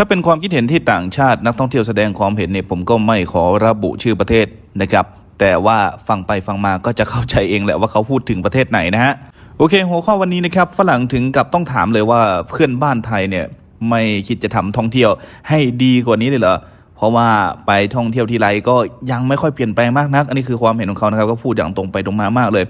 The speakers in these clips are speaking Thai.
ถ้าเป็นความคิดเห็นที่ต่างชาตินักท่องเที่ยวแสดงความเห็นเนี่ยผมก็ไม่ขอระบุชื่อประเทศนะครับ แต่ว่าฟังไปฟังมาก็จะเข้าใจเองแหละว่าเขาพูดถึงประเทศไหนนะฮะโอเค หัวข้อวันนี้นะครับฝรั่งถึงกับต้องถามเลยว่าเพื่อนบ้านไทยเนี่ยไม่คิดจะทำท่องเที่ยวให้ดีกว่านี้เลยเหรอเพราะว่าไปท่องเที่ยวทีไรก็ยังไม่ค่อยเปลี่ยนแปลงมากนัก อันนี้คือความเห็นของเขานะครับก็พูดอย่างตรงไปตรงมามากเลย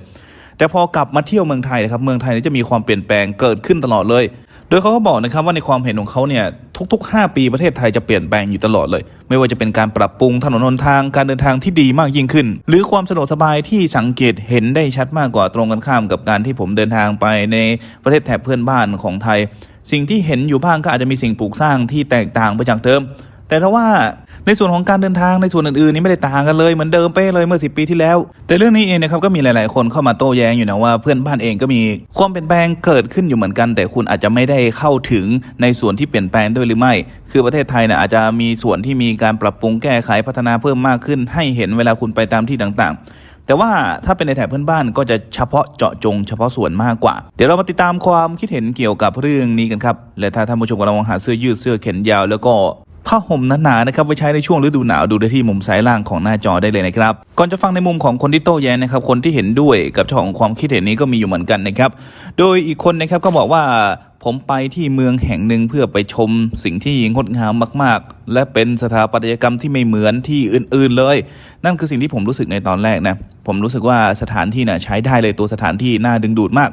แต่พอกลับมาเที่ยวเมืองไทยนะครับเมืองไทยนี่จะมีความเปลี่ยนแปลงเกิดขึ้นตลอดเลย โดยเขาก็บอกนะครับว่าในความเห็นของเขาเนี่ยทุก ๆ 5 ปีประเทศไทยจะเปลี่ยนแปลงอยู่ตลอดเลย ไม่ว่าจะเป็นการปรับปรุงถนนหนทางการเดินทางที่ดีมากยิ่งขึ้น หรือความสะดวกสบายที่สังเกตเห็นได้ชัดมากกว่าตรงกันข้ามกับการที่ผมเดินทางไปในประเทศแถบเพื่อนบ้านของไทย สิ่งที่เห็นอยู่บ้างก็อาจจะมีสิ่งปลูกสร้างที่แตกต่างไปจากเดิมแต่ถ้าว่า ในส่วนของการเดินทางในส่วนอื่นๆนี่ไม่ได้ต่างกันเลยเหมือนเดิมเป๊ะเลยเมื่อ 10 ปีที่แล้ว แต่เรื่องนี้เองนะครับก็มีหลาย ๆ คนเข้ามาโต้แย้งอยู่นะว่าเพื่อนบ้านเองก็มีความเปลี่ยนแปลงเกิดขึ้นอยู่เหมือนกัน แต่คุณอาจจะไม่ได้เข้าถึงในส่วนที่เปลี่ยนแปลงด้วยหรือไม่ คือประเทศไทยเนี่ยอาจจะมีส่วนที่มีการปรับปรุงแก้ไขพัฒนาเพิ่มมากขึ้น ให้เห็นเวลาคุณไปตามที่ต่าง ๆแต่ว่าถ้าเป็นในแถบเพื่อนบ้านก็จะเฉพาะเจาะจงเฉพาะส่วนมากกว่า เดี๋ยวเรามาติดตามความคิดเห็นเกี่ยวกับเรื่องนี้กันครับ และถ้าท่านผู้ชมกำลังมองหาเสื้อยืดเสื้อแขนยาว แล้วก็ ผ้าห่มหนาๆนะครับไว้ใช้ในช่วงฤดูหนาวดูได้ที่มุมซ้ายล่างของหน้าจอได้เลยนะครับ ก่อนจะฟังในมุมของคนที่โต้แย้งนะครับ คนที่เห็นด้วยกับเจ้าของความคิดเห็นนี้ก็มีอยู่เหมือนกันนะครับ โดยอีกคนนะครับก็บอกว่าผมไปที่เมืองแห่งหนึ่งเพื่อไปชมสิ่งที่งดงามมาก ๆ และเป็นสถาปัตยกรรมที่ไม่เหมือนที่อื่น ๆ เลย นั่นคือสิ่งที่ผมรู้สึกในตอนแรกนะ ผมรู้สึกว่าสถานที่น่ะใช้ได้เลยตัวสถานที่น่าดึงดูดมาก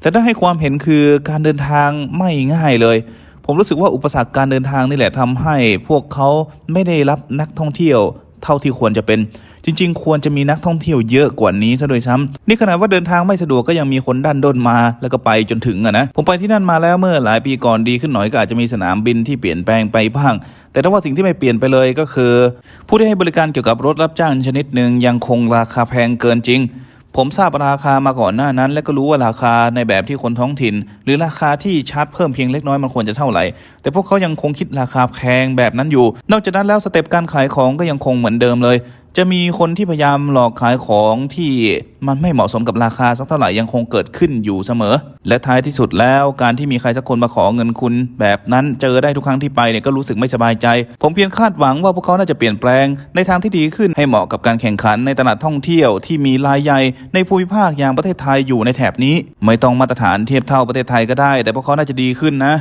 แต่ถ้าให้ความเห็นคือการเดินทางไม่ง่ายเลย ผมรู้สึกว่าอุปสรรคการเดินทางนี่แหละทำให้พวกเขาไม่ได้รับนักท่องเที่ยวเท่าที่ควรจะเป็น จริง ๆ ควรจะมีนักท่องเที่ยวเยอะกว่านี้ซะโดวยซ้ำนี่ขนาดว่าเดินทางไม่สะดวกก็ยังมีคนด้านด้นมาแล้วก็ไปจนถึงอะนะ ผมไปที่นั่นมาแล้วเมื่อหลายปีก่อนดีขึ้นหน่อยก็อาจจะมีสนามบินที่เปลี่ยนแปลงไปบ้าง แต่ถ้าว่าสิ่งที่ไม่เปลี่ยนไปเลยก็คือ ผู้ที่ให้บริการเกี่ยวกับรถรับจ้างชนิดหนึ่งยังคงราคาแพงเกินจริง ผมทราบราคามาก่อนหน้านั้น และก็รู้ว่าราคาในแบบที่คนท้องถิ่น หรือราคาที่ชาร์จเพิ่มเพียงเล็กน้อยมันควรจะเท่าไหร่ แต่พวกเขายังคงคิดราคาแพงแบบนั้นอยู่ นอกจากนั้นแล้วสเต็ปการขายของก็ยังคงเหมือนเดิมเลย จะมีคนที่พยายามหลอกขายของที่มันไม่เหมาะสมกับราคาสักเท่าไหร่ยังคงเกิดขึ้นอยู่เสมอ และท้ายที่สุดแล้วการที่มีใครสักคนมาขอเงินคุณ แบบนั้นเจอได้ทุกครั้งที่ไปเนี่ยก็รู้สึกไม่สบายใจ ผมเพียงคาดหวังว่าพวกเขาน่าจะเปลี่ยนแปลง ในทางที่ดีขึ้นให้เหมาะกับการแข่งขันในตลาดท่องเที่ยวที่มีรายใหญ่ในภูมิภาคอย่างประเทศไทยอยู่ในแถบนี้ ไม่ต้องมาตรฐานเทียบเท่าประเทศไทยก็ได้ แต่พวกเขาน่าจะดีขึ้นนะ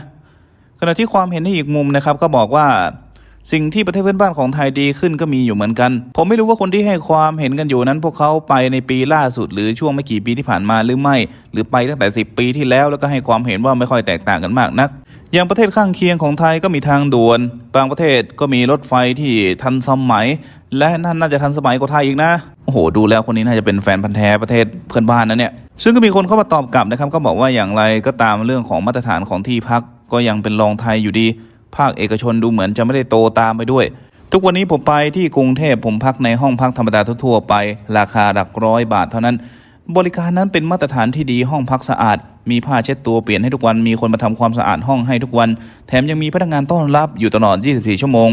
ขณะที่ความเห็นในอีกมุมนะครับก็บอกว่า สิ่งที่ประเทศเพื่อนบ้านของไทยดีขึ้นก็มีอยู่เหมือนกัน ผมไม่รู้ว่าคนที่ให้ความเห็นกันอยู่นั้น พวกเขาไปในปีล่าสุด หรือช่วงไม่กี่ปีที่ผ่านมาหรือไม่ หรือไปตั้งแต่ 10 ปีที่แล้วแล้วก็ให้ความเห็นว่าไม่ค่อยแตกต่างกันมากนัก อย่างประเทศข้างเคียงของไทยก็มีทางด่วน บางประเทศก็มีรถไฟที่ทันสมัย และนั่นน่าจะทันสมัยกว่าไทยอีกนะโอ้โหดูแล้วคนนี้น่าจะเป็นแฟนพันธ์แท้ประเทศเพื่อนบ้านนะเนี่ยซึ่งก็มีคนเข้ามาตอบกลับนะครับก็บอกว่าอย่างไรก็ตามเรื่องของมาตรฐานของที่พักก็ยังเป็นรองไทยอยู่ดี ภาคเอกชนดูเหมือนจะไม่ได้โตตามไปด้วย ทุกวันนี้ผมไปที่กรุงเทพผมพักในห้องพักธรรมดาทั่วไป ราคาหลักร้อยบาทเท่านั้น บริการนั้นเป็นมาตรฐานที่ดีห้องพักสะอาด มีผ้าเช็ดตัวเปลี่ยนให้ทุกวันมีคนมาทำความสะอาดห้องให้ทุกวัน แถมยังมีพนักงานต้อนรับอยู่ตลอด 24 ชั่วโมง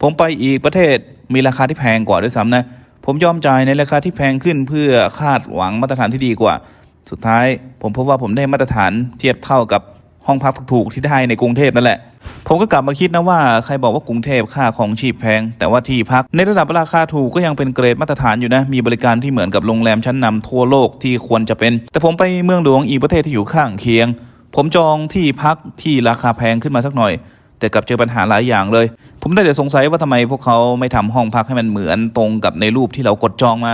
ผมไปอีกประเทศมีราคาที่แพงกว่าด้วยซ้ำนะผมยอมจ่ายในราคาที่แพงขึ้นเพื่อคาดหวังมาตรฐานที่ดีกว่า สุดท้ายผมพบว่าผมได้มาตรฐานเทียบเท่ากับ ห้องพักถูกๆที่ได้ในกรุงเทพนั่นแหละ ผมก็กลับมาคิดนะว่าใครบอกว่ากรุงเทพค่าของชีพแพง แต่ว่าที่พักในระดับราคาถูกก็ยังเป็นเกรดมาตรฐานอยู่นะ มีบริการที่เหมือนกับโรงแรมชั้นนำทั่วโลกที่ควรจะเป็น แต่ผมไปเมืองหลวงอีกประเทศที่อยู่ข้างเคียง ผมจองที่พักที่ราคาแพงขึ้นมาสักหน่อยแต่กลับเจอปัญหาหลายอย่างเลย ผมได้แต่สงสัยว่าทำไมพวกเขาไม่ทำห้องพักให้มันเหมือนตรงกับในรูปที่เรากดจองมา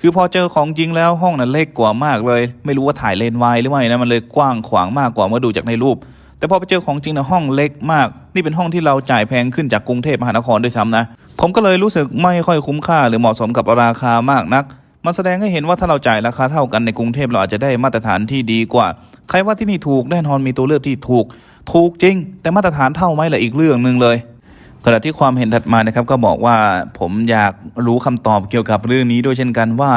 คือพอเจอของจริงแล้วห้องนั้นเล็กกว่ามากเลย ไม่รู้ว่าถ่ายเลนส์วายหรือไม่นะมันเลยกว้างขวางมากกว่าเมื่อดูจากในรูป แต่พอไปเจอของจริงนะห้องเล็กมาก นี่เป็นห้องที่เราจ่ายแพงขึ้นจากกรุงเทพมหานครด้วยซ้ำนะ ผมก็เลยรู้สึกไม่ค่อยคุ้มค่าหรือเหมาะสมกับราคามากนักมันแสดงให้เห็นว่าถ้าเราจ่ายราคาเท่ากันในกรุงเทพเราอาจจะได้มาตรฐานที่ดีกว่า ใครว่าที่นี่ถูกแน่นอนมีตัวเลือกที่ถูก ถูกจริง แต่มาตรฐานเท่าไหมล่ะอีกเรื่องหนึ่งเลย ขณะที่ความเห็นถัดมานะครับก็บอกว่าผมอยากรู้คำตอบเกี่ยวกับเรื่องนี้ด้วยเช่นกันว่า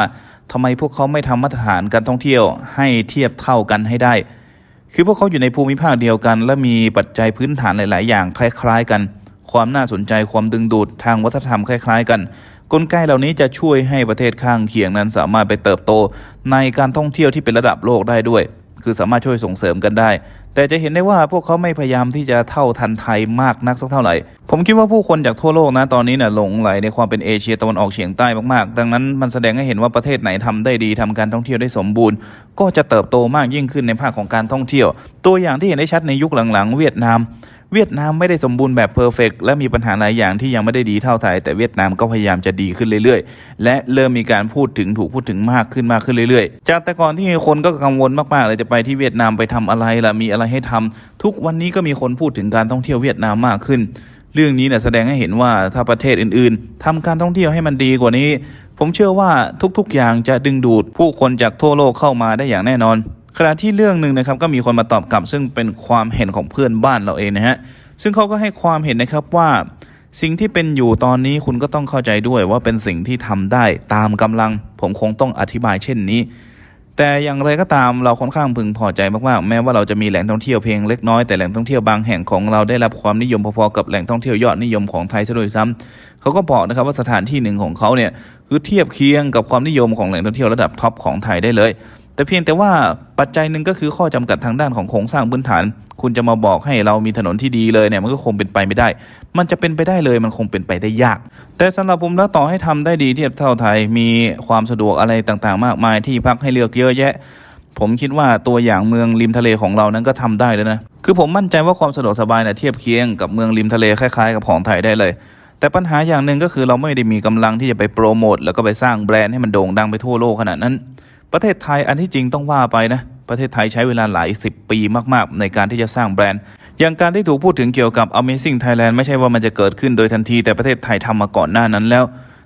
ทำไมพวกเขาไม่ทำมาตรฐานการท่องเที่ยวให้เทียบเท่ากันให้ได้ คือพวกเขาอยู่ในภูมิภาคเดียวกัน และมีปัจจัยพื้นฐานหลาย ๆ อย่างคล้าย ๆ กัน ความน่าสนใจความดึงดูดทางวัฒนธรรมคล้าย ๆ กันกลไกเหล่านี้จะช่วยให้ประเทศข้างเคียงนั้นสามารถไปเติบโตในการท่องเที่ยวที่เป็นระดับโลกได้ด้วย คือสามารถช่วยส่งเสริมกันได้ แต่จะเห็นได้ว่าพวกเขาไม่พยายามที่จะเท่าทันไทยมากนักสักเท่าไหร่ ผมคิดว่าผู้คนจากทั่วโลกนะตอนนี้เนี่ยหลงไหลในความเป็นเอเชียตะวันออกเฉียงใต้มากๆ ดังนั้นมันแสดงให้เห็นว่าประเทศไหนทำได้ดีทำการท่องเที่ยวได้สมบูรณ์ ก็จะเติบโตมากยิ่งขึ้นในภาคของการท่องเที่ยวตัวอย่างที่เห็นได้ชัดในยุคหลังๆ เวียดนาม เวียดนามไม่ได้สมบูรณ์แบบเพอร์เฟกและมีปัญหาหลายอย่างที่ยังไม่ได้ดีเท่าไทย แต่เวียดนามก็พยายามจะดีขึ้นเรื่อยๆ และเริ่มมีการพูดถึงถูกพูดถึงมากขึ้นมากขึ้นเรื่อยๆ จากแต่ก่อนที่คนก็กังวลมากๆเลยจะไปที่เวียดนามไปทำอะไรล่ะมีอะไรให้ทำทุกวันนี้ก็มีคนพูดถึงการท่องเที่ยวเวียดนามมากขึ้น เรื่องนี้เนี่ยแสดงให้เห็นว่าถ้าประเทศอื่นๆทำการท่องเที่ยวให้มันดีกว่านี้ ผมเชื่อว่าทุกๆอย่างจะดึงดูดผู้คนจากทั่วโลกเข้ามาได้อย่างแน่นอน ขณะที่เรื่องหนึ่งนะครับก็มีคนมาตอบกลับ ซึ่งเป็นความเห็นของเพื่อนบ้านเราเองนะฮะซึ่งเขาก็ให้ความเห็นนะครับว่าสิ่งที่เป็นอยู่ตอนนี้คุณก็ต้องเข้าใจด้วยว่าเป็นสิ่งที่ทำได้ตามกำลัง ผมคงต้องอธิบายเช่นนี้ แต่อย่างไรก็ตามเราค่อนข้างพึงพอใจมากๆแม้ว่าเราจะมีแหล่งท่องเที่ยวเพียงเล็กน้อยแต่แหล่งท่องเที่ยวบางแห่งของเราได้รับความนิยมพอๆกับแหล่งท่องเที่ยวยอดนิยมของไทยซะด้วยซ้ำเขาก็บอกนะครับว่าสถานที่หนึ่งของเขาเนี่ยคือเทียบเคียงกับความนิยมของแหล่งท่องเที่ยวระดับท็อปของไทยได้เลย แต่เพียงแต่ว่าปัจจัยหนึ่งก็คือข้อจำกัดทางด้านของโครงสร้างพื้นฐาน คุณจะมาบอกให้เรามีถนนที่ดีเลยเนี่ยมันก็คงเป็นไปไม่ได้ มันจะเป็นไปได้เลยมันคงเป็นไปได้ยาก แต่สำหรับผมแล้วต่อให้ทำได้ดีเทียบเท่าไทย มีความสะดวกอะไรต่างๆ มากมายที่พักให้เลือกเยอะแยะ ผมคิดว่าตัวอย่างเมืองริมทะเลของเรานั้นก็ทำได้แล้วนะ คือผมมั่นใจว่าความสะดวกสบายเนี่ยเทียบเคียงกับเมืองริมทะเลคล้ายๆ กับของไทยได้เลยแต่ปัญหาอย่างหนึ่งก็คือเราไม่ได้มีกำลังที่จะไปโปรโมทแล้วก็ไปสร้างแบรนด์ให้มันโด่งดังไปทั่วโลกขนาดนั้น ประเทศไทยอันที่จริงต้องว่าไปนะ ประเทศไทยใช้เวลาหลายสิบปีมาก ๆ ในการที่จะสร้างแบรนด์ อย่างการที่ถูกพูดถึงเกี่ยวกับ Amazing Thailand ไม่ใช่ว่ามันจะเกิดขึ้นโดยทันทีแต่ประเทศไทยทำมาก่อนหน้านั้นแล้ว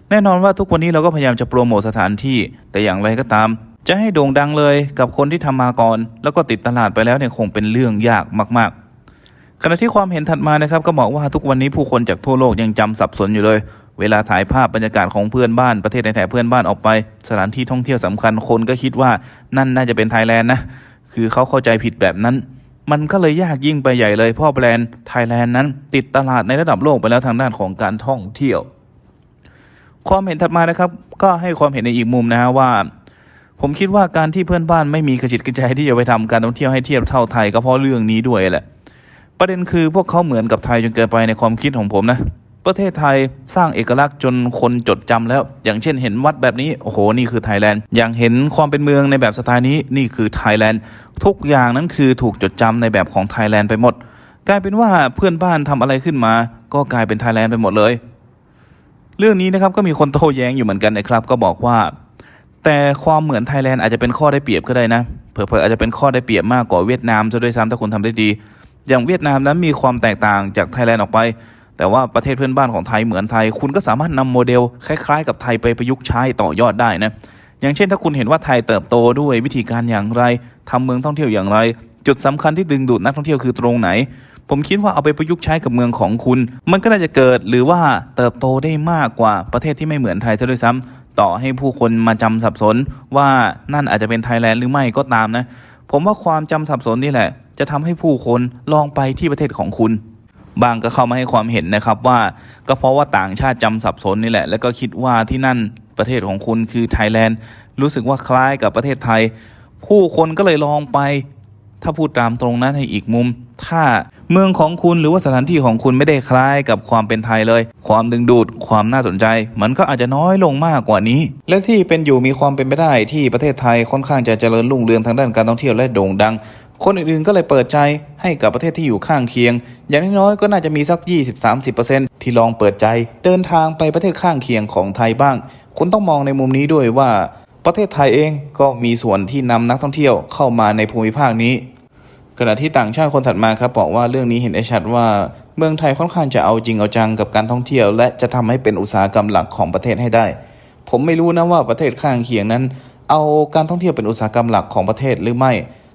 แน่นอนว่าทุกวันนี้เราก็พยายามจะโปรโมทสถานที่ แต่อย่างไรก็ตาม จะให้โด่งดังเลยกับคนที่ทำมาก่อน แล้วก็ติดตลาดไปแล้วเนี่ยคงเป็นเรื่องยากมาก ๆ ขณะที่ความเห็นถัดมานะครับก็บอกว่าทุกวันนี้ผู้คนจากทั่วโลกยังจำสับสนอยู่เลย เวลาถ่ายภาพบรรยากาศของเพื่อนบ้านประเทศในแถบเพื่อนบ้านออกไป สถานที่ท่องเที่ยวสำคัญคนก็คิดว่านั่นน่าจะเป็นไทยแลนด์นะ คือเขาเข้าใจผิดแบบนั้น มันก็เลยยากยิ่งไปใหญ่เลยเพ่อแบรนด์ไทยแลนด์นั้น ติดตลาดในระดับโลกไปแล้วทางด้านของการท่องเที่ยว ความเห็นถัดมานะครับ ก็ให้ความเห็นในอีกมุมนะฮะว่า ผมคิดว่าการที่เพื่อนบ้านไม่มีกระจิตกระใจที่จะไปทำการท่องเที่ยวให้เทียบเท่าไทยก็เพราะเรื่องนี้ด้วยแหละ ประเด็นคือพวกเขาเหมือนกับไทยจนเกินไปในความคิดของผมนะ ประเทศไทยสร้างเอกลักษณ์จนคนจดจำแล้ว อย่างเช่นเห็นวัดแบบนี้ โอ้โห นี่คือไทยแลนด์ อย่างเห็นความเป็นเมืองในแบบสไตล์นี้ นี่คือไทยแลนด์ ทุกอย่างนั้นคือถูกจดจำในแบบของไทยแลนด์ไปหมด กลายเป็นว่าเพื่อนบ้านทำอะไรขึ้นมา ก็กลายเป็นไทยแลนด์ไปหมดเลย เรื่องนี้นะครับก็มีคนโต้แย้งอยู่เหมือนกันนะครับ ก็บอกว่า แต่ความเหมือนไทยแลนด์อาจจะเป็นข้อได้เปรียบก็ได้นะ เผลอๆอาจจะเป็นข้อได้เปรียบมากกว่าเวียดนามซะด้วยซ้ำถ้าคุณทำได้ดี อย่างเวียดนามนั้นมีความแตกต่างจากไทยแลนด์ออกไป แต่ว่าประเทศเพื่อนบ้านของไทยเหมือนไทย คุณก็สามารถนำโมเดลคล้ายๆ กับไทยไปประยุกต์ใช้ต่อยอดได้นะอย่างเช่นถ้าคุณเห็นว่าไทยเติบโตด้วยวิธีการอย่างไรทำเมืองท่องเที่ยวอย่างไร จุดสำคัญที่ดึงดูดนักท่องเที่ยวคือตรงไหน ผมคิดว่าเอาไปประยุกต์ใช้กับเมืองของคุณ มันก็น่าจะเกิดหรือว่าเติบโตได้มากกว่าประเทศที่ไม่เหมือนไทยซะด้วยซ้ำต่อให้ผู้คนมาจำสับสนว่านั่นอาจจะเป็นไทยแลนด์หรือไม่ก็ตามนะ ผมว่าความจำสับสนนี่แหละ จะทำให้ผู้คนลองไปที่ประเทศของคุณ บางก็เข้ามาให้ความเห็นนะครับว่าก็เพราะว่าต่างชาติจำสับสนนี่แหละ แล้วก็คิดว่าที่นั่นประเทศของคุณคือไทยแลนด์รู้สึกว่าคล้ายกับประเทศไทย ผู้คนก็เลยลองไป ถ้าพูดตามตรงนะในอีกมุม ถ้าเมืองของคุณหรือว่าสถานที่ของคุณไม่ได้คล้ายกับความเป็นไทยเลย ความดึงดูดความน่าสนใจ มันก็อาจจะน้อยลงมากกว่านี้ และที่เป็นอยู่มีความเป็นไปได้ที่ประเทศไทยค่อนข้างจะเจริญรุ่งเรืองทางด้านการท่องเที่ยวและโด่งดัง คนอื่นๆก็เลยเปิดใจให้กับประเทศที่อยู่ข้างเคียง อย่างน้อยๆก็น่าจะมีสัก 20-30%ที่ลองเปิดใจ เดินทางไปประเทศข้างเคียงของไทยบ้าง คุณต้องมองในมุมนี้ด้วยว่า ประเทศไทยเองก็มีส่วนที่นำนักท่องเที่ยวเข้ามาในภูมิภาคนี้ขณะที่ต่างชาติคนถัดมาครับบอกว่าเรื่องนี้เห็นได้ชัดว่าเมืองไทยค่อนข้างจะเอาจริงเอาจังกับการท่องเที่ยว และจะทำให้เป็นอุตสาหกรรมหลักของประเทศให้ได้ ผมไม่รู้นะว่าประเทศข้างเคียงนั้น เอาการท่องเที่ยวเป็นอุตสาหกรรมหลักของประเทศหรือไม่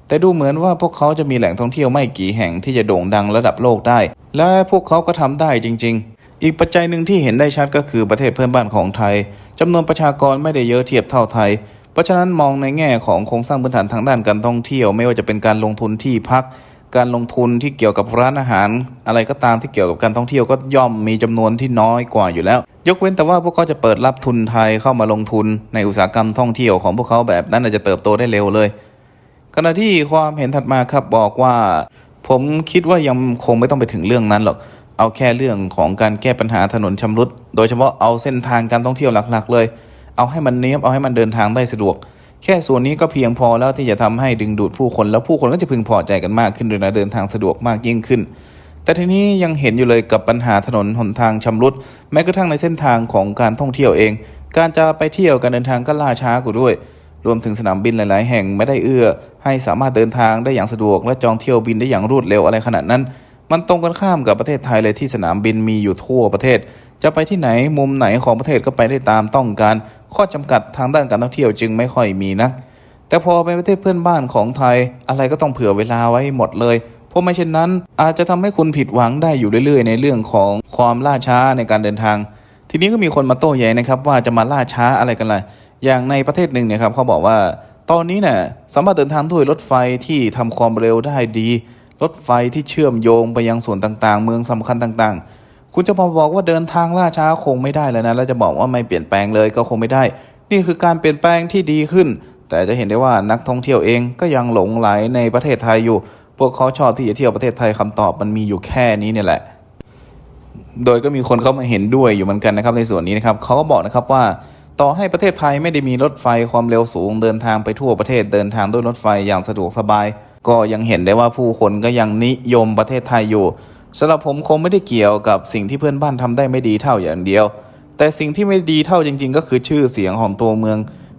แต่ดูเหมือนว่าพวกเขาจะมีแหล่งท่องเที่ยวไม่กี่แห่งที่จะโด่งดังระดับโลกได้ และพวกเขาก็ทำได้จริง ๆ อีกปัจจัยหนึ่งที่เห็นได้ชัดก็คือประเทศเพื่อนบ้านของไทยจำนวนประชากรไม่ได้เยอะเทียบเท่าไทย เพราะฉะนั้นมองในแง่ของโครงสร้างพื้นฐานทางด้านการท่องเที่ยว ไม่ว่าจะเป็นการลงทุนที่พัก การลงทุนที่เกี่ยวกับร้านอาหาร อะไรก็ตามที่เกี่ยวกับการท่องเที่ยวก็ย่อมมีจำนวนที่น้อยกว่าอยู่แล้ว ยกเว้นแต่ว่าพวกเขาจะเปิดรับทุนไทยเข้ามาลงทุนในอุตสาหกรรมท่องเที่ยวของพวกเขาแบบนั้นอาจจะเติบโตได้เร็วเลย ขณะที่ความเห็นถัดมาครับบอกว่า ผมคิดว่ายังคงไม่ต้องไปถึงเรื่องนั้นหรอกเอาแค่เรื่องของการแก้ปัญหาถนนชำรุด โดยเฉพาะเอาเส้นทางการท่องเที่ยวหลักๆ เลย เอาให้มันเนี้ยบเอาให้มันเดินทางได้สะดวก แค่ส่วนนี้ก็เพียงพอแล้วที่จะทำให้ดึงดูดผู้คนแล้วผู้คนก็จะพึงพอใจกันมากขึ้นโดยนะเดินทางสะดวกมากยิ่งขึ้น แต่ทีนี้ยังเห็นอยู่เลยกับปัญหาถนนหนทางชำรุด แม้กระทั่งในเส้นทางของการท่องเที่ยวเอง การจะไปเที่ยวการเดินทางก็ล่าช้ากว่าด้วย รวมถึงสนามบินหลาย ๆ แห่งไม่ได้เอื้อ ให้สามารถเดินทางได้อย่างสะดวก และจองเที่ยวบินได้อย่างรวดเร็วอะไรขนาดนั้น มันตรงกันข้ามกับประเทศไทยเลยที่สนามบินมีอยู่ทั่วประเทศ จะไปที่ไหนมุมไหนของประเทศก็ไปได้ตามต้องการ ข้อจำกัดทางด้านการท่องเที่ยวจึงไม่ค่อยมีนัก แต่พอเป็นประเทศเพื่อนบ้านของไทย อะไรก็ต้องเผื่อเวลาไว้หมดเลยเพราะไม่เช่นนั้น อาจจะทำให้คุณผิดหวังได้อยู่เรื่อย ๆ ในเรื่องของความล่าช้าในการเดินทาง ทีนี้ก็มีคนมาโต้แย้งนะครับ ว่าจะมาล่าช้าอะไรกันล่ะ อย่างในประเทศหนึ่งเนี่ยครับเขาบอกว่า ตอนนี้เนี่ยสามารถเดินทางด้วยรถไฟที่ทำความเร็วได้ดี รถไฟที่เชื่อมโยงไปยังส่วนต่างๆ เมืองสำคัญต่างๆ คุณจะมาบอกว่าเดินทางล่าช้าคงไม่ได้แล้วนะแล้วจะบอกว่าไม่เปลี่ยนแปลงเลยก็คงไม่ได้ นี่คือการเปลี่ยนแปลงที่ดีขึ้น แต่จะเห็นได้ว่านักท่องเที่ยวเองก็ยังหลงไหลในประเทศไทยอยู่ พวกเขาชอบที่จะเที่ยวประเทศไทยคำตอบมันมีอยู่แค่นี้เนี่ยแหละ โดยก็มีคนเข้ามาเห็นด้วยอยู่เหมือนกันนะครับในส่วนนี้นะครับเขาก็บอกนะครับว่า ต่อให้ประเทศไทยไม่ได้มีรถไฟความเร็วสูงเดินทางไปทั่วประเทศเดินทางด้วยรถไฟอย่างสะดวกสบาย ก็ยังเห็นได้ว่าผู้คนก็ยังนิยมประเทศไทยอยู่สำหรับผมคงไม่ได้เกี่ยวกับสิ่งที่เพื่อนบ้านทำได้ไม่ดีเท่าอย่างเดียว แต่สิ่งที่ไม่ดีเท่าจริง ๆ ก็คือชื่อเสียงของตัวเมือง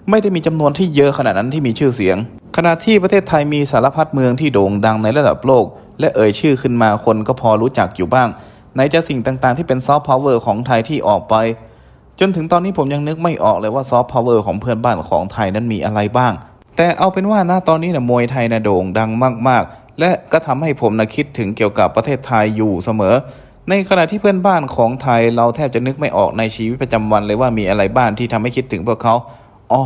ไม่ได้มีจำนวนที่เยอะขนาดนั้นที่มีชื่อเสียง ขณะที่ประเทศไทยมีสารพัดเมืองที่โด่งดังในระดับโลก และเอ่ยชื่อขึ้นมาคนก็พอรู้จักอยู่บ้างไหนจะสิ่งต่างๆ ที่เป็นซอฟต์พาวเวอร์ของไทยที่ออกไป จนถึงตอนนี้ผมยังนึกไม่ออกเลยว่าซอฟต์พาวเวอร์ของเพื่อนบ้านของไทยนั้นมีอะไรบ้าง แต่เอาเป็นว่าณตอนนี้นะมวยไทยนะโด่งดังมาก ๆ และก็ทำให้ผมนะคิดถึงเกี่ยวกับประเทศไทยอยู่เสมอ ในขณะที่เพื่อนบ้านของไทยเราแทบจะนึกไม่ออกในชีวิตประจำวันเลยว่ามีอะไรบ้างที่ทำให้คิดถึงพวกเขาอ๋อ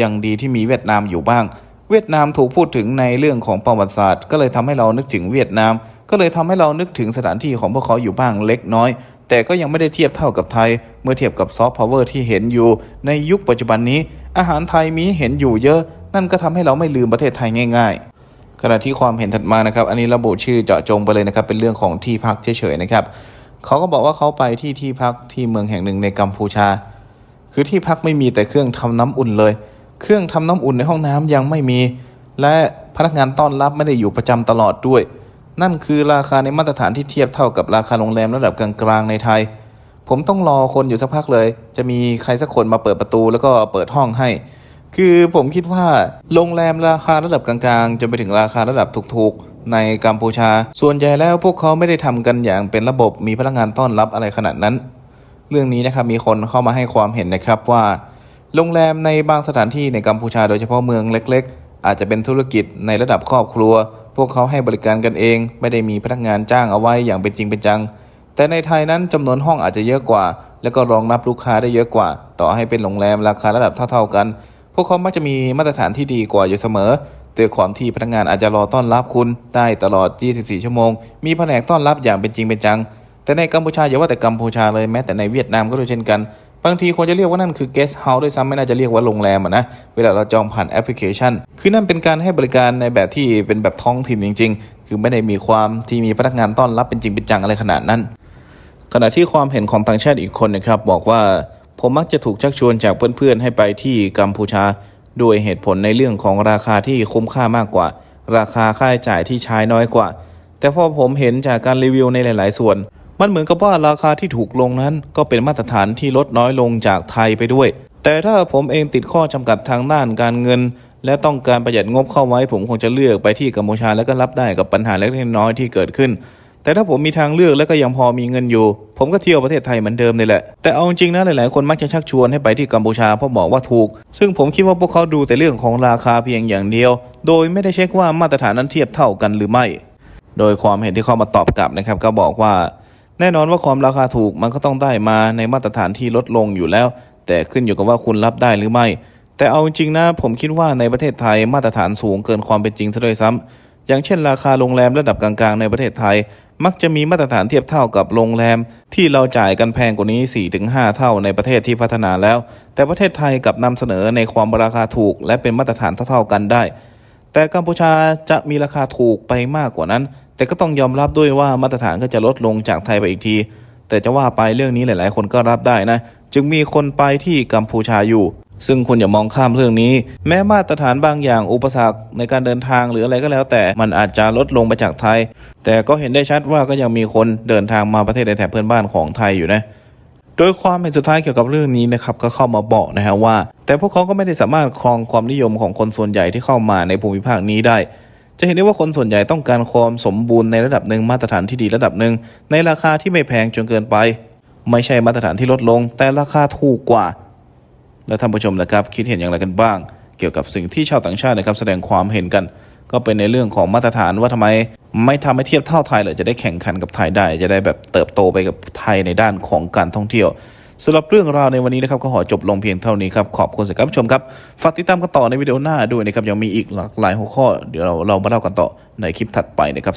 ยังดีที่มีเวียดนามอยู่บ้าง เวียดนามถูกพูดถึงในเรื่องของประวัติศาสตร์ ก็เลยทำให้เรานึกถึงเวียดนาม ก็เลยทำให้เรานึกถึงสถานที่ของพวกเขาอยู่บ้างเล็กน้อย แต่ก็ยังไม่ได้เทียบเท่ากับไทย เมื่อเทียบกับซอฟต์พาวเวอร์ที่เห็นอยู่ ในยุคปัจจุบันนี้ อาหารไทยมีเห็นอยู่เยอะ นั่นก็ทำให้เราไม่ลืมประเทศไทยง่าย ๆขณะที่ความเห็นถัดมานะครับ อันนี้ระบุชื่อเจาะจงไปเลยนะครับ เป็นเรื่องของที่พักเฉยๆนะครับ เขาก็บอกว่าเขาไปที่ที่พักที่เมืองแห่งหนึ่งในกัมพูชา คือที่พักไม่มีแต่เครื่องทำน้ำอุ่นเลย เครื่องทำน้ำอุ่นในห้องน้ำยังไม่มี และพนักงานต้อนรับไม่ได้อยู่ประจำตลอดด้วย นั่นคือราคาในมาตรฐานที่เทียบเท่ากับราคาโรงแรมระดับกลางๆในไทย ผมต้องรอคนอยู่สักพักเลย จะมีใครสักคนมาเปิดประตูแล้วก็เปิดห้องให้ คือผมคิดว่าโรงแรมราคาระดับกลางๆจนไปถึงราคาระดับถูกๆ ในกัมพูชา ส่วนใหญ่แล้วพวกเขาไม่ได้ทำกันอย่างเป็นระบบมีพนักงานต้อนรับอะไรขนาดนั้น เรื่องนี้นะครับมีคนเข้ามาให้ความเห็นนะครับว่า โรงแรมในบางสถานที่ในกัมพูชา โดยเฉพาะเมืองเล็ก ๆ อาจจะเป็นธุรกิจในระดับครอบครัวพวกเขาให้บริการกันเอง ไม่ได้มีพนักงานจ้างเอาไว้อย่างเป็นจริงเป็นจัง แต่ในไทยนั้นจำนวนห้องอาจจะเยอะกว่า แล้วก็รองรับลูกค้าได้เยอะกว่า ต่อให้เป็นโรงแรมราคาระดับเท่า ๆกัน พวกเขามักจะมีมาตรฐานที่ดีกว่าอยู่เสมอด้วยความที่พนักงานอาจจะรอต้อนรับคุณได้ตลอด 24 ชั่วโมง มีแผนกต้อนรับอย่างเป็นจริงเป็นจัง แต่ในกัมพูชาอย่าว่าแต่กัมพูชาเลยแม้แต่ในเวียดนามก็ด้วยเช่นกัน บางทีควรจะเรียกว่านั่นคือ guest house ด้วยซ้ำไม่น่าจะเรียกว่าโรงแรมอะนะ เวลาเราจองผ่านแอปพลิเคชัน คือนั่นเป็นการให้บริการในแบบที่เป็นแบบท้องถิ่นจริง ๆ คือไม่ได้มีความที่มีพนักงานต้อนรับเป็นจริงเป็นจังอะไรขนาดนั้น ขณะที่ความเห็นของต่างชาติอีกคนนะครับบอกว่าผมมักจะถูกชักชวนจากเพื่อนๆให้ไปที่กัมพูชาด้วยเหตุผลในเรื่องของราคาที่คุ้มค่ามากกว่า ราคาค่าใช้จ่ายที่ใช้น้อยกว่า แต่พอผมเห็นจากการรีวิวในหลาย ๆ ส่วน มันเหมือนกับว่าราคาที่ถูกลงนั้น ก็เป็นมาตรฐานที่ลดน้อยลงจากไทยไปด้วย แต่ถ้าผมเองติดข้อจำกัดทางด้านการเงิน และต้องการประหยัดงบเข้าไว้ ผมคงจะเลือกไปที่กัมพูชาแล้วก็รับได้กับปัญหาเล็กน้อยที่เกิดขึ้นแต่ถ้าผมมีทางเลือกแล้วก็ยังพอมีเงินอยู่ ผมก็เที่ยวประเทศไทยเหมือนเดิมนี่แหละ แต่เอาจริงนะหลายๆ คนมักจะชักชวนให้ไปที่กัมพูชาเพราะบอกว่าถูก ซึ่งผมคิดว่าพวกเขาดูแต่เรื่องของราคาเพียงอย่างเดียว โดยไม่ได้เช็คว่ามาตรฐานนั้นเทียบเท่ากันหรือไม่ โดยความเห็นที่เขามาตอบกลับนะครับ ก็บอกว่า แน่นอนว่าความราคาถูกมันก็ต้องได้มาในมาตรฐานที่ลดลงอยู่แล้ว แต่ขึ้นอยู่กับว่าคุณรับได้หรือไม่ แต่เอาจริงๆนะผมคิดว่าในประเทศไทยมาตรฐานสูงเกินความเป็นจริงซะด้วยซ้ำอย่างเช่น ราคาโรงแรมระดับกลางๆ ในประเทศไทย มักจะมีมาตรฐานเทียบเท่ากับโรงแรม ที่เราจ่ายกันแพงกว่านี้ 4-5 เท่าในประเทศที่พัฒนาแล้ว แต่ประเทศไทยกลับนำเสนอในความราคาถูก และเป็นมาตรฐานเท่าๆกันได้ แต่กัมพูชาจะมีราคาถูกไปมากกว่านั้น แต่ก็ต้องยอมรับด้วยว่ามาตรฐานก็จะลดลงจากไทยไปอีกที แต่จะว่าไปเรื่องนี้หลาย ๆ คนก็รับได้นะ จึงมีคนไปที่กัมพูชาอยู่ ซึ่งคุณอย่ามองข้ามเรื่องนี้ แม้มาตรฐานบางอย่างอุปสรรคในการเดินทางหรืออะไรก็แล้ว แต่มันอาจจะลดลงไปจากไทย แต่ก็เห็นได้ชัดว่าก็ยังมีคนเดินทางมาประเทศในแถบเพื่อนบ้านของไทยอยู่นะโดยความเห็นสุดท้ายเกี่ยวกับเรื่องนี้นะครับก็เข้ามาบอกนะฮะว่า แต่พวกเขาก็ไม่ได้สามารถครองความนิยมของคนส่วนใหญ่ที่เข้ามาในภูมิภาคนี้ได้ จะเห็นได้ว่าคนส่วนใหญ่ต้องการความสมบูรณ์ในระดับหนึ่งมาตรฐานที่ดีระดับหนึ่งในราคาที่ไม่แพงจนเกินไป ไม่ใช่มาตรฐานที่ลดลง แต่ราคาถูกกว่า แล้วท่านผู้ชมนะครับ คิดเห็นอย่างไรกันบ้าง เกี่ยวกับสิ่งที่ชาวต่างชาตินะครับแสดงความเห็นกัน ก็เป็นในเรื่องของมาตรฐานว่าทำไม ไม่ทำให้เทียบเท่าไทยเลยจะได้แข่งขันกับไทยได้ จะได้แบบเติบโตไปกับไทยในด้านของการท่องเที่ยว สำหรับเรื่องราวในวันนี้นะครับก็ขอจบลงเพียงเท่านี้ครับขอบคุณสำหรับชมครับฝากติดตามกันต่อในวิดีโอหน้าด้วยนะครับยังมีอีกหลากหลายหัวข้อเดี๋ยวเราเรามาเล่ากันต่อในคลิปถัดไปนะครับ